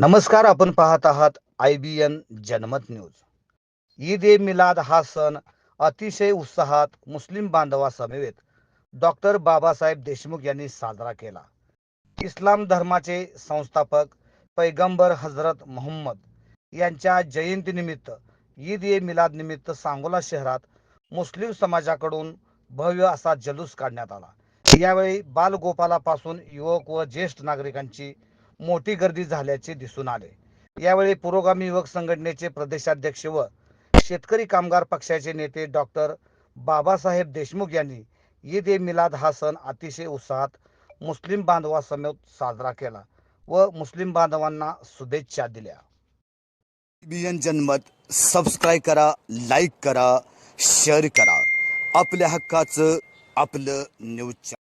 नमस्कार आपण पाहत आहात I B N Janmat news. Eid e Milad हा सण अतिशय उत्साहात मुस्लिम बांधवासमवेत डॉक्टर बाबासाहेब देशमुख यांनी साजरा केला. इस्लाम धर्माचे संस्थापक पैगंबर हजरत मोहम्मद यांच्या जयंतीनिमित्त ईद ए मिलाद निमित्त सांगोला शहरात मुस्लिम समाजाकडून भव्य असा जलूस काढण्यात आला. यावेळी बालगोपालापासून युवक व ज्येष्ठ नागरिकांची मोठी गर्दी झाल्याचे दिसून आले. यावेळी पुरोगामी युवक संघटनेचे प्रदेशाध्यक्ष व शेतकरी कामगार पक्षाचे नेते डॉक्टर बाबासाहेब देशमुख यांनी ईद ए मिलाद हा सण अतिशय उत्साहात मुस्लिम बांधवासमोर साजरा केला व मुस्लिम बांधवांना शुभेच्छा दिल्या. बीएन जनमत सबस्क्राईब करा लाईक करा शेअर करा. आपल्या हक्काचं आपलं न्यूज